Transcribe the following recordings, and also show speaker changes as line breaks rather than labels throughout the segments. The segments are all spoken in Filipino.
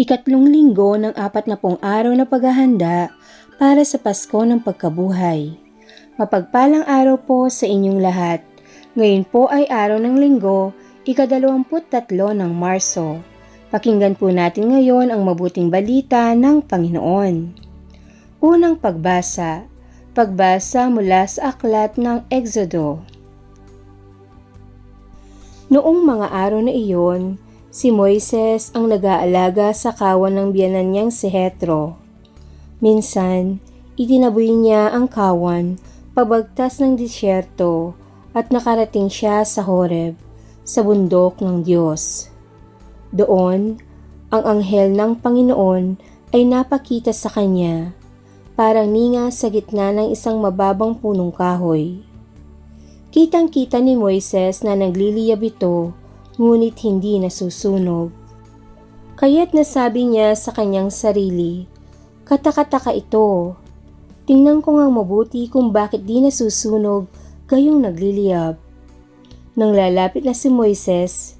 Ikatlong linggo ng apat na pong araw na paghahanda para sa Pasko ng Pagkabuhay. Mapagpalang araw po sa inyong lahat. Ngayon po ay araw ng linggo, ikadalawamput tatlo ng Marso. Pakinggan po natin ngayon ang mabuting balita ng Panginoon. Unang pagbasa, pagbasa mula sa aklat ng Exodo. Noong mga araw na iyon, si Moises ang nag-aalaga sa kawan ng biyanan niyang si Hetro. Minsan, itinaboy niya ang kawan pabagtas ng disyerto at nakarating siya sa Horeb, sa bundok ng Diyos. Doon, ang anghel ng Panginoon ay napakita sa kanya, parang ninga sa gitna ng isang mababang punong kahoy. Kitang-kita ni Moises na nagliliyab ito, ngunit hindi nasusunog. Kaya't nasabi niya sa kanyang sarili, Katakataka ito. Tingnan ko ngang mabuti kung bakit di nasusunog gayong nagliliyab. Nang lalapit na si Moises,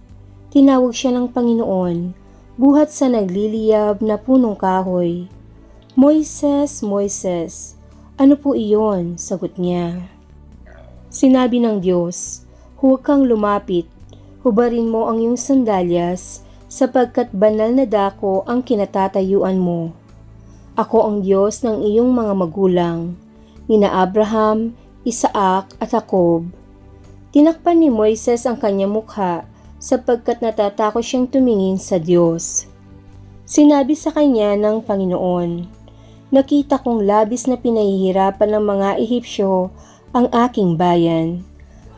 tinawag siya ng Panginoon buhat sa nagliliyab na punong kahoy. Moises, Moises, ano po iyon? Sagot niya. Sinabi ng Diyos, huwag kang lumapit, hubarin mo ang iyong sandalyas sapagkat banal na dako ang kinatatayuan mo. Ako ang Diyos ng iyong mga magulang, nina Abraham, Isaac at Jacob. Tinakpan ni Moises ang kanyang mukha sapagkat natatakot siyang tumingin sa Diyos. Sinabi sa kanya ng Panginoon, Nakita kong labis na pinahihirapan ng mga Ehipsyo ang aking bayan.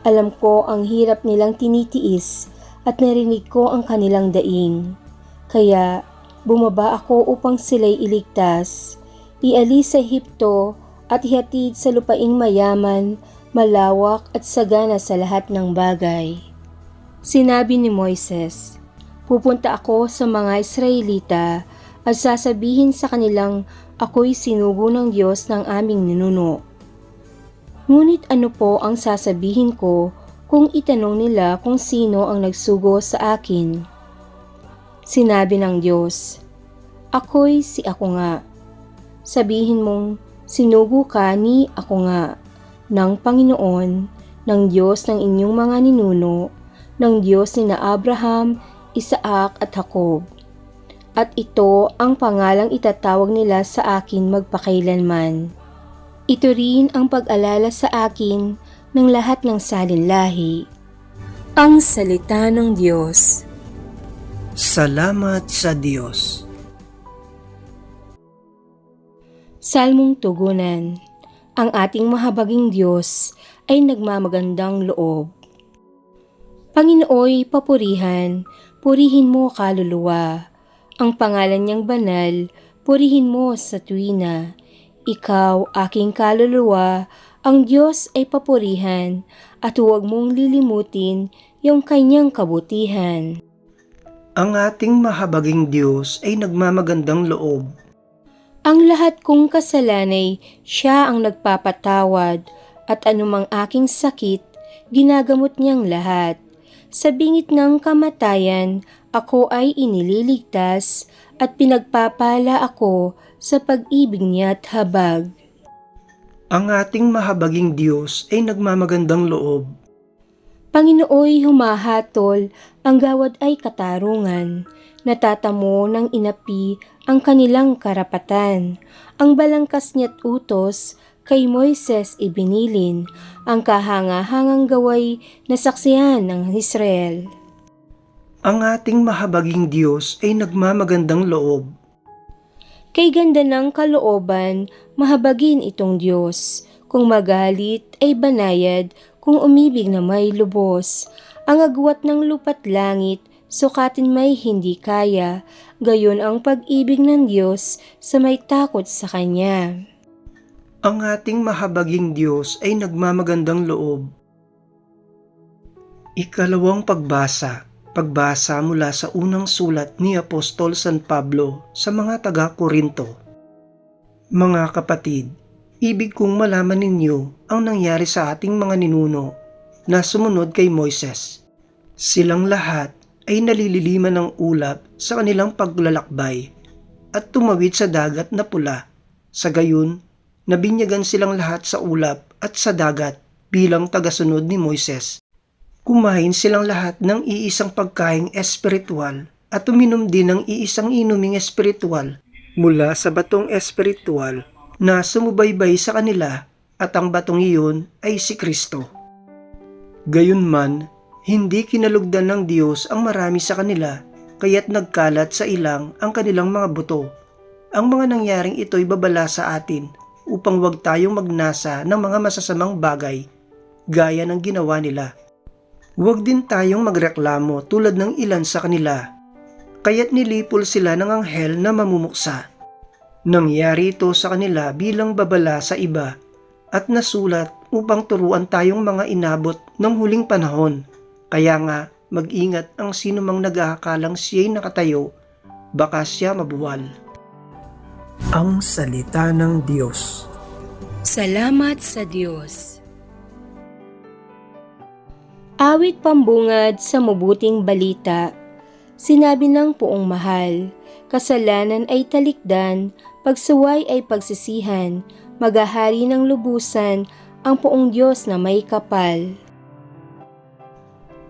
Alam ko ang hirap nilang tinitiis at narinig ko ang kanilang daing. Kaya bumaba ako upang sila'y iligtas, ialis sa Ehipto at ihatid sa lupaing mayaman, malawak at sagana sa lahat ng bagay. Sinabi ni Moises, Pupunta ako sa mga Israelita at sasabihin sa kanilang ako'y sinugo ng Diyos ng aming ninuno. Ngunit ano po ang sasabihin ko kung itanong nila kung sino ang nagsugo sa akin? Sinabi ng Diyos, Ako'y si ako nga. Sabihin mong, sinugo ka ni ako nga, ng Panginoon, ng Diyos ng inyong mga ninuno, ng Diyos ni na Abraham, Isaac at Jacob. At ito ang pangalang itatawag nila sa akin magpakailanman. Ito rin ang pag-alala sa akin ng lahat ng salinlahi. Ang Salita ng Diyos
Salamat sa Diyos.
Salmong Tugunan Ang ating mahabaging Diyos ay nagmamagandang loob. Panginooy papurihan, purihin mo kaluluwa. Ang pangalan niyang banal, purihin mo sa tuwina. Ikaw, aking kaluluwa, ang Diyos ay papurihan at huwag mong lilimutin yung kanyang kabutihan.
Ang ating mahabaging Diyos ay nagmamagandang loob.
Ang lahat kong kasalanay, siya ang nagpapatawad at anumang aking sakit, ginagamot niyang lahat. Sa bingit ng kamatayan, ako ay inililigtas at pinagpapala ako sa pag-ibig niya at habag.
Ang ating mahabaging Diyos ay nagmamagandang loob.
Panginooy humahatol, ang gawad ay katarungan. Natatamo ng inapi ang kanilang karapatan. Ang balangkas niya't utos kay Moises ibinilin ang kahanga-hangang gaway na saksiyan ng Israel.
Ang ating mahabaging Diyos ay nagmamagandang loob.
Kay ganda ng kalooban, mahabagin itong Diyos. Kung magalit ay banayad, kung umibig na may lubos. Ang agwat ng lupat langit, sukatin may hindi kaya. Gayon ang pag-ibig ng Diyos sa may takot sa Kanya.
Ang ating mahabaging Diyos ay nagmamagandang loob. Ikalawang pagbasa, pagbasa mula sa unang sulat ni Apostol San Pablo sa mga taga-Korinto. Mga kapatid, ibig kong malaman ninyo ang nangyari sa ating mga ninuno na sumunod kay Moises. Silang lahat ay nalililiman ng ulap sa kanilang paglalakbay at tumawid sa dagat na pula. Sa gayon, nabinyagan silang lahat sa ulap at sa dagat bilang tagasunod ni Moises. Kumain silang lahat ng iisang pagkaing espiritual at uminom din ng iisang inuming espiritual mula sa batong espiritual na sumubaybay sa kanila at ang batong iyon ay si Kristo. Gayunman, hindi kinalugdan ng Diyos ang marami sa kanila, kaya't nagkalat sa ilang ang kanilang mga buto. Ang mga nangyaring ito'y babala sa atin upang wag tayong magnasa ng mga masasamang bagay, gaya ng ginawa nila. Huwag din tayong magreklamo tulad ng ilan sa kanila, kaya't nilipol sila ng anghel na mamumuksa. Nangyari ito sa kanila bilang babala sa iba at nasulat upang turuan tayong mga inabot ng huling panahon. Kaya nga, mag-ingat ang sino mang nag-aakalang siya'y nakatayo, baka siya mabuwal. Ang Salita ng Diyos
Salamat sa Diyos. Awit pambungad sa mabuting balita. Sinabi ng poong mahal, kasalanan ay talikdan, pagsuway ay pagsisihan, magahari ng lubusan ang poong Diyos na may kapal.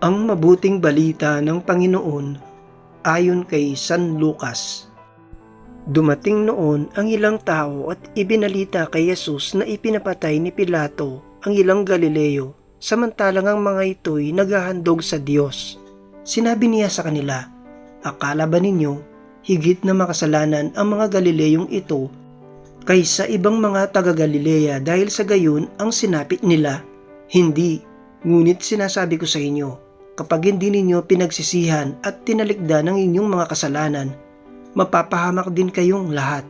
Ang mabuting balita ng Panginoon ayon kay San Lucas. Dumating noon ang ilang tao at ibinalita kay Jesus na ipinapatay ni Pilato ang ilang Galileo samantalang ang mga ito'y naghahandog sa Diyos. Sinabi niya sa kanila, Akala ba ninyo higit na makasalanan ang mga Galileyong ito kaysa ibang mga taga-Galilea dahil sa gayon ang sinapit nila? Hindi, ngunit sinasabi ko sa inyo, kapag hindi ninyo pinagsisihan at tinalikdan ang inyong mga kasalanan, mapapahamak din kayong lahat.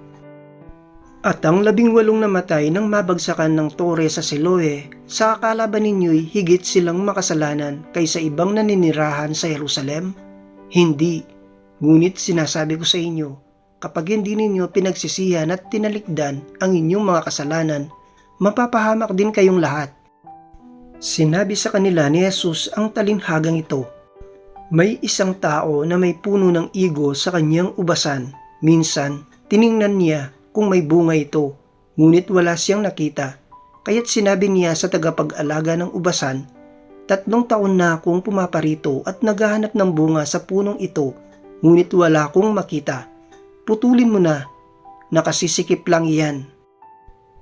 At ang labing walong namatay nang mabagsakan ng tore sa Siloe, sa akala ba ninyo'y higit silang makasalanan kaysa ibang naninirahan sa Jerusalem? Hindi. Ngunit sinasabi ko sa inyo, kapag hindi ninyo pinagsisihan at tinalikdan ang inyong mga kasalanan, mapapahamak din kayong lahat. Sinabi sa kanila ni Jesus ang talinhagang ito, May isang tao na may puno ng igo sa kanyang ubasan. Minsan, tiningnan niya kung may bunga ito, ngunit wala siyang nakita. Kaya't sinabi niya sa tagapag-alaga ng ubasan, Tatlong taon na akong pumaparito at naghahanap ng bunga sa punong ito, ngunit wala akong makita. Putulin mo na, nakasisikip lang iyan.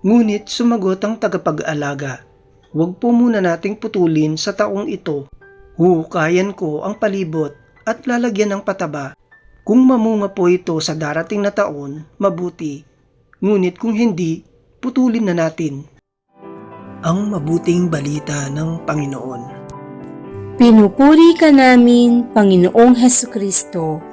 Ngunit sumagot ang tagapag-alaga, Huwag po muna nating putulin sa taong ito. Huhukayan ko ang palibot at lalagyan ng pataba. Kung mamunga po ito sa darating na taon, mabuti. Ngunit kung hindi, putulin na natin. Ang mabuting balita ng Panginoon.
Pinupuri ka namin, Panginoong Heso Kristo.